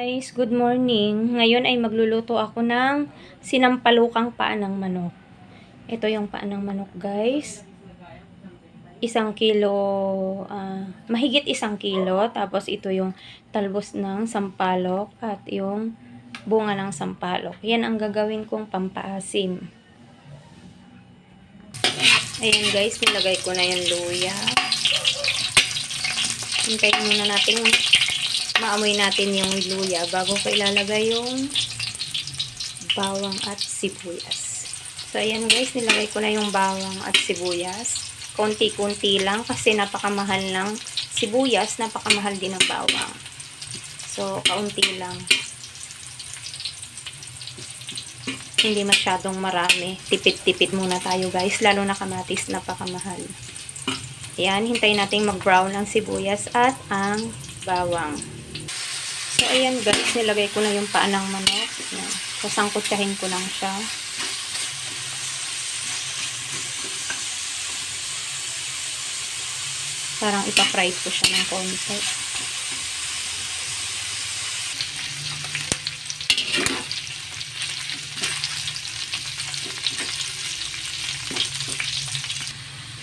Guys, good morning. Ngayon ay magluluto ako ng sinampalukang paa ng manok. Ito yung paa ng manok, guys. Isang kilo, ah, mahigit isang kilo. Tapos ito yung talbos ng sampalok at yung bunga ng sampalok. Yan ang gagawin kong pampaasim. Ayan guys, nilagay ko na yung luya. Hintayin muna natin maamoy natin yung luya bago ko ilalagay yung bawang at sibuyas. So, ayan guys, nilagay ko na yung bawang at sibuyas. Konti-kunti lang kasi napakamahal ng sibuyas, napakamahal din ng bawang. So, kaunti lang. Hindi masyadong marami. Tipid-tipid muna tayo guys, lalo na kamatis, napakamahal. Ayan, hintayin natin mag-brown ang sibuyas at ang bawang. So, ayan guys, nilagay ko na yung paa ng manok. Ayan. Ko lang siya. Parang ipa-fry ko siya ng konti.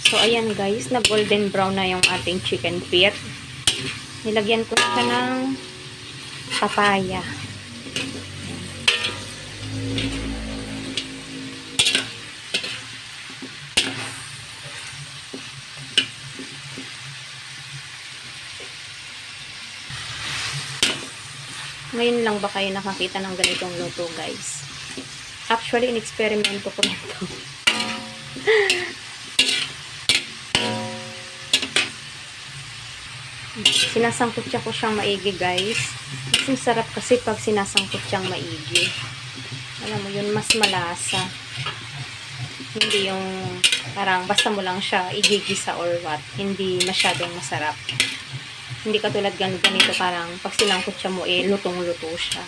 So, ayan guys, na golden brown na yung ating chicken feet. Nilagyan ko siya ng papaya. Ngayon lang ba kayo nakakita ng ganitong luto, guys? Actually, in-experimento ko rin to. Sinasangkot siya ko siyang maigi, guys. Mas masarap kasi pag sinasangkot siyang maigi. Alam mo yun, mas malasa. Hindi yung parang basta mo lang siya igigisa or what. Hindi masyadong masarap. Hindi katulad gan ganito parang pag sinangkot siya mo eh, lutong-luto siya.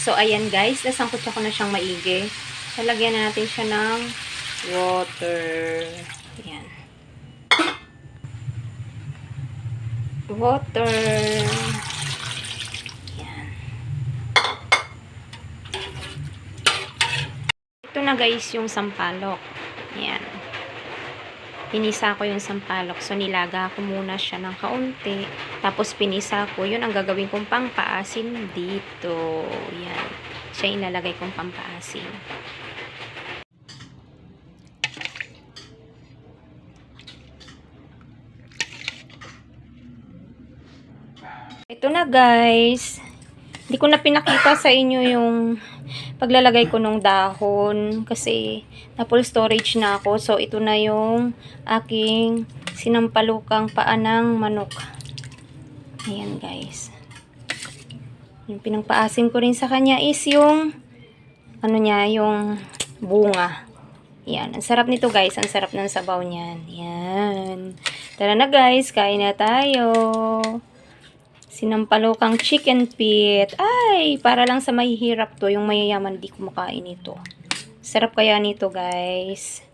So, ayan guys, nasangkot ko na siyang maigi. Lalagyan na natin siya ng water. Ayan. Water. Ayan. Ito na guys yung sampalok. Ayan. Pinisa ko yung sampalok. So, nilaga ko muna siya ng kaunti. Tapos, pinisa ko. Yun ang gagawin kong pampaasim dito. Yan. Siya yung ilalagay kong pampaasim. Ito na guys. Hindi ko na pinakita sa inyo yung paglalagay ko ng dahon kasi na full storage na ako. So, ito na yung aking sinampalukang paa ng manok. Ayan, guys. Yung pinangpaasim ko rin sa kanya is yung ano niya, yung bunga. Yan. Ang sarap nito, guys. Ang sarap ng sabaw niyan. Yan. Tara na, guys. Kain na tayo. Sinampalukang chicken feet. Ay, para lang sa mahihirap to. Yung mayayaman di kumakain ito. Sarap kaya nito, guys.